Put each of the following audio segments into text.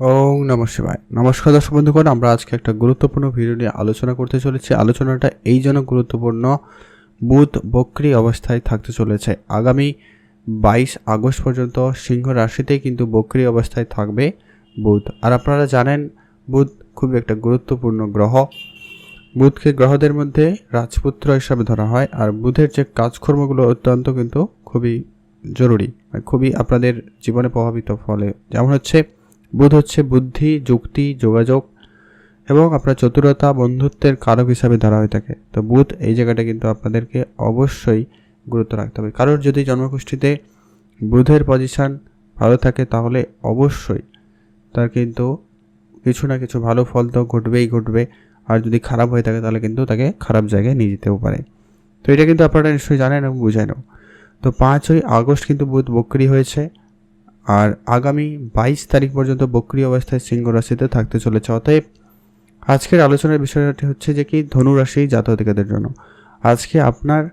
ওং নম শিবায়। নমস্কার দর্শক বন্ধুগণ, আমরা আজকে একটা গুরুত্বপূর্ণ ভিডিও নিয়ে আলোচনা করতে চলেছি। আলোচনাটা এই জন্য গুরুত্বপূর্ণ, বুধ বক্রি অবস্থায় থাকতে চলেছে। আগামী বাইশ আগস্ট পর্যন্ত সিংহ রাশিতেই কিন্তু বক্রি অবস্থায় থাকবে বুধ। আর আপনারা জানেন, বুধ খুব একটা গুরুত্বপূর্ণ গ্রহ। বুধকে গ্রহদের মধ্যে রাজপুত্র হিসাবে ধরা হয়। আর বুধের যে কাজকর্মগুলো অত্যন্ত কিন্তু খুবই জরুরি আর খুবই আপনাদের জীবনে প্রভাবিত ফলে। যেমন হচ্ছে বুধ হচ্ছে বুদ্ধি, যুক্তি, যোগাযোগ এবং আপনার চতুরতা, বন্ধুত্বের কারক হিসাবে ধরা হয়ে থাকে। তো বুধ এই জায়গাটা কিন্তু আপনাদেরকে অবশ্যই গুরুত্ব রাখতে হবে। কারোর যদি জন্মগোষ্ঠীতে বুধের পজিশান ভালো থাকে, তাহলে অবশ্যই তার কিন্তু কিছু না কিছু ভালো ফল তো ঘটবেই ঘটবে। আর যদি খারাপ হয়ে থাকে, তাহলে কিন্তু তাকে খারাপ জায়গায় নিয়ে যেতেও পারে। তো এটা কিন্তু আপনারা নিশ্চয়ই জানেন এবং বুঝায় নাও তো পাঁচই আগস্ট কিন্তু বুধ বক্রি হয়েছে। আর আগামী বাইশ তারিখ পর্যন্ত বক্রি অবস্থায় সিংহ রাশিতে থাকতে চলেছে। অতএব আজকের আলোচনার বিষয়টি হচ্ছে যে কি ধনু রাশি জাতকাদের জন্য। আজকে আপনার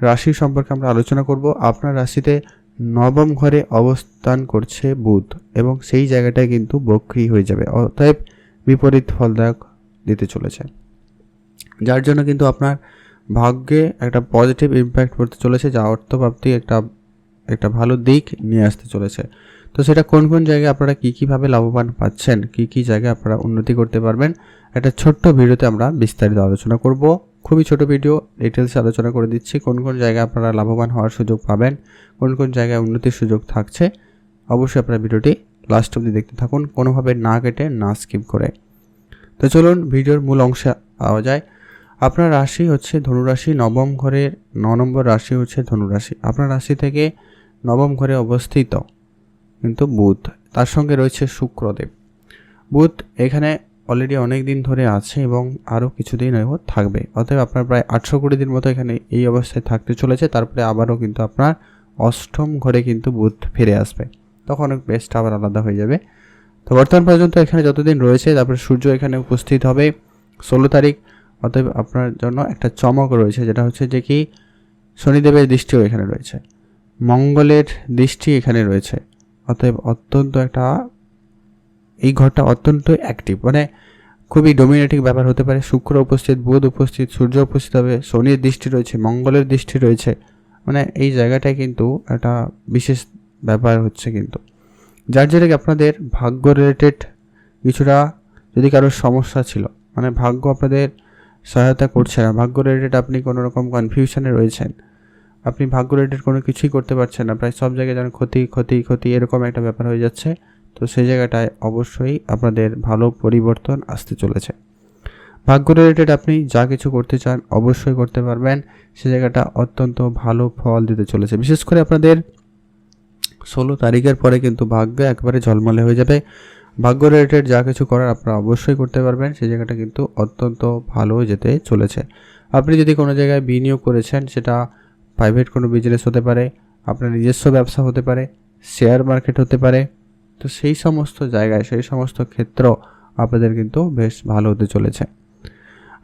রাশি সম্পর্কে আমরা আলোচনা করব। আপনার রাশিতে নবম ঘরে অবস্থান করছে বুধ এবং সেই জায়গাটায় কিন্তু বক্রি হয়ে যাবে। অতএব বিপরীত ফলদায়ক দিতে চলেছে। যার জন্য কিন্তু আপনার ভাগ্যে একটা পজিটিভ ইম্প্যাক্ট পড়তে চলেছে যা অর্থপ্রাপ্তি একটা একটা ভালো দিক নিয়ে আসতে চলেছে। তো সেটা কোন কোন জায়গায় আপনারা কী, কীভাবে লাভবান পাচ্ছেন, কী কী জায়গায় আপনারা উন্নতি করতে পারবেন, একটা ছোট্ট ভিডিওতে আমরা বিস্তারিত আলোচনা করব। খুবই ছোট ভিডিও ডিটেলসে আলোচনা করে দিচ্ছি কোন কোন জায়গায় আপনারা লাভবান হওয়ার সুযোগ পাবেন, কোন কোন জায়গায় উন্নতির সুযোগ থাকছে। অবশ্যই আপনারা ভিডিওটি লাস্ট অবধি দেখতে থাকুন, কোনোভাবে না কেটে, না স্কিপ করে। তো চলুন, ভিডিওর মূল অংশে আওয়া যায়। আপনার রাশি হচ্ছে ধনুরাশি, নবম ঘরের ন নম্বর রাশি হচ্ছে ধনুরাশি। আপনার রাশি থেকে নবম ঘরে অবস্থিত। কিন্তু বুধ, তার সঙ্গে রয়েছে শুক্রদেব। বুধ এখানে অলরেডি অনেক দিন ধরে আছে এবং আরও কিছুদিন থাকবে। অতএব আপনার প্রায় আটশো কুড়ি দিন মতো এখানে এই অবস্থায় থাকতে চলেছে। তারপরে আবারও কিন্তু আপনার অষ্টম ঘরে কিন্তু বুধ ফিরে আসবে। তখন বেশটা আবার আলাদা হয়ে যাবে। তো বর্তমান পর্যন্ত এখানে যতদিন রয়েছে, তারপরে সূর্য এখানে উপস্থিত হবে ষোলো তারিখ। অতএব আপনার জন্য একটা চমক রয়েছে, যেটা হচ্ছে যে কি শনিদেবের দৃষ্টিও এখানে রয়েছে। মঙ্গলের দৃষ্টি এখানে রয়েছে। অতএব অত্যন্ত একটা, এই ঘরটা অত্যন্ত অ্যাক্টিভ মানে খুবই ডোমিনেটিং ব্যাপার হতে পারে। শুক্র উপস্থিত, বুধ উপস্থিত, সূর্য উপস্থিত হবে, শনির দৃষ্টি রয়েছে, মঙ্গলের দৃষ্টি রয়েছে। মানে এই জায়গাটায় কিন্তু একটা বিশেষ ব্যাপার হচ্ছে কিন্তু। যার জন্য আপনাদের ভাগ্য রিলেটেড কিছুটা যদি কারোর সমস্যা ছিল মানে ভাগ্য আপনাদের সহায়তা করছে না, ভাগ্য রিলেটেড আপনি কোনো রকম কনফিউশনে রয়েছেন আপনি ভাগ্য রিলেটেড কোনো কিছুই করতে পারছেন না। প্রায় সব জায়গায় যেন ক্ষতি ক্ষতি ক্ষতি এরকম একটা ব্যাপার হয়ে যাচ্ছে। তো সেই জায়গাটায় অবশ্যই আপনাদের ভালো পরিবর্তন আসতে চলেছে। ভাগ্য রিলেটেড আপনি যা কিছু করতে চান অবশ্যই করতে পারবেন। সে জায়গাটা অত্যন্ত ভালো ফল দিতে চলেছে। বিশেষ করে আপনাদের ষোলো তারিখের পরে কিন্তু ভাগ্য একবারে ঝলমলে হয়ে যাবে। ভাগ্য রিলেটেড যা কিছু করার আপনারা অবশ্যই করতে পারবেন। সেই জায়গাটা কিন্তু অত্যন্ত ভালো যেতে চলেছে। আপনি যদি কোনো জায়গায় বিনিয়োগ করেছেন, সেটা প্রাইভেট কোনো বিজনেস হতে পারে, আপনার নিজস্ব ব্যবসা হতে পারে শেয়ার মার্কেট হতে পারে, তো সেই সমস্ত জায়গায়, সেই সমস্ত ক্ষেত্র আপনাদের কিন্তু বেশ ভালো হতে চলেছে।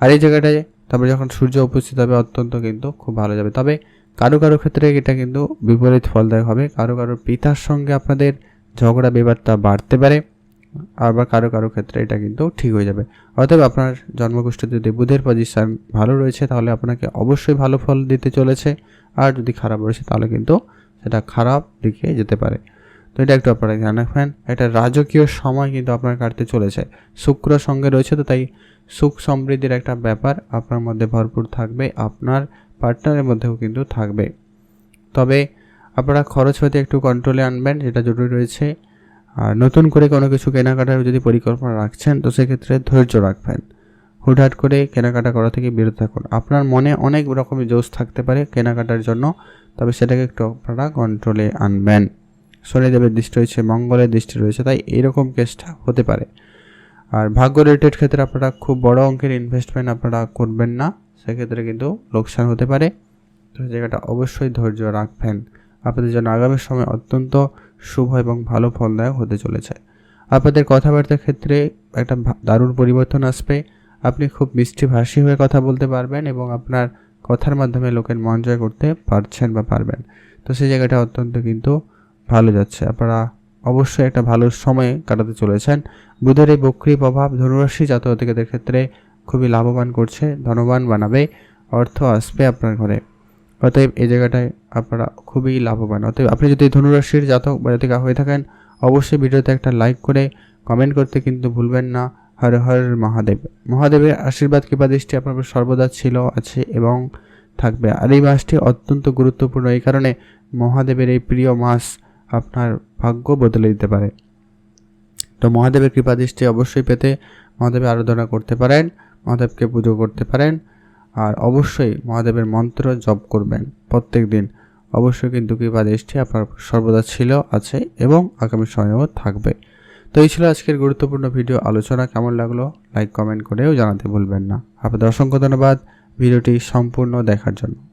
আর এই জায়গাটায় তারপরে যখন সূর্য উপস্থিত হবে, অত্যন্ত কিন্তু খুব ভালো যাবে। তবে কারও কারও ক্ষেত্রে এটা কিন্তু বিপরীত ফলদায়ক হবে। কারও কারও পিতার সঙ্গে আপনাদের ঝগড়া, বিবাদটা বাড়তে পারে। আবার কারও কারও ক্ষেত্রে এটা কিন্তু ঠিক হয়ে যাবে। অতএব আপনার জন্মগোষ্ঠীতে যদি বুধের পজিশন ভালো রয়েছে, তাহলে আপনাকে অবশ্যই ভালো ফল দিতে চলেছে। আর যদি খারাপ রয়েছে, তাহলে কিন্তু সেটা খারাপ দিকে যেতে পারে। তো এটা একটু আপনারা ধ্যান রাখবেন এটা রাজকীয় সময় কিন্তু আপনার কাটতে চলেছে। শুক্র সঙ্গে রয়েছে, তো তাই সুখ সমৃদ্ধির একটা ব্যাপার আপনার মধ্যে ভরপুর থাকবে, আপনার পার্টনারের মধ্যেও কিন্তু থাকবে। তবে আপনারা খরচ হতে একটু কন্ট্রোলে আনবেন, যেটা জরুরি রয়েছে। আর নতুন করে কোনো কিছু কেনাকাটার যদি পরিকল্পনা রাখছেন, তো সেক্ষেত্রে ধৈর্য রাখবেন। হুটহাট করে কেনাকাটা করা থেকে বিরত থাকুন। আপনার মনে অনেক রকমের জোশ থাকতে পারে কেনাকাটার জন্য, তবে সেটাকে একটু আপনারা কন্ট্রোলে আনবেন। শনিদেবের দৃষ্টি রয়েছে, মঙ্গলের দৃষ্টি রয়েছে, তাই এরকম কেসটা হতে পারে। আর ভাগ্য রিলেটেড ক্ষেত্রে আপনারা খুব বড় অঙ্কের ইনভেস্টমেন্ট আপনারা করবেন না, সেক্ষেত্রে কিন্তু লোকসান হতে পারে। তো জায়গাটা অবশ্যই ধৈর্য রাখবেন। আপনাদের জন্য আগামী সময় অত্যন্ত শুভ এবং ভালো ফলদায়ক হতে চলেছে। আপনাদের কথাবার্তার ক্ষেত্রে একটা দারুণ পরিবর্তন আসবে। আপনি খুব মিষ্টি ভাষী হয়ে কথা বলতে পারবেন এবং আপনার কথার মাধ্যমে লোকের মন জয় করতে পারছেন বা পারবেন। তো সেই জায়গাটা অত্যন্ত কিন্তু ভালো যাচ্ছে। আপনারা অবশ্যই একটা ভালো সময় কাটাতে চলেছেন। বুধের এই বক্রী প্রভাব ধনুরাশি জাতকদের ক্ষেত্রে খুবই লাভবান করছে, ধনবান বানাবে, অর্থ আসবে আপনার ঘরে। অতএব এই জায়গাটায় আপনারা খুবই লাভবান। অতএব আপনি যদি ধনুরাশির জাতক বা জাতিকা হয়ে থাকেন, অবশ্যই ভিডিওতে একটা লাইক করে কমেন্ট করতে কিন্তু ভুলবেন না। হর হর মহাদেব। মহাদেবের আশীর্বাদ, কৃপা, দৃষ্টি আপনার সর্বদা ছিল, আছে এবং থাকবে। আর এই মাসটি অত্যন্ত গুরুত্বপূর্ণ। এই কারণে মহাদেবের এই প্রিয় মাস আপনার ভাগ্য বদলে দিতে পারে। তো মহাদেবের কৃপা, দৃষ্টি অবশ্যই পেতে মহাদেবের আরাধনা করতে পারেন, মহাদেবকে পুজো করতে পারেন। আর অবশ্যই মহাদেবের মন্ত্র জপ করবেন প্রত্যেক দিন। অবশ্যই কিন্তু কৃপা, দৃষ্টি আপনার সর্বদা ছিল, আছে এবং আগামী সময়েও থাকবে। তো এই ছিল আজকের গুরুত্বপূর্ণ ভিডিও আলোচনা। কেমন লাগল? লাইক, কমেন্ট করেও জানাতে ভুলবেন না। আপনাদের অসংখ্য ধন্যবাদ ভিডিওটি সম্পূর্ণ দেখার জন্য।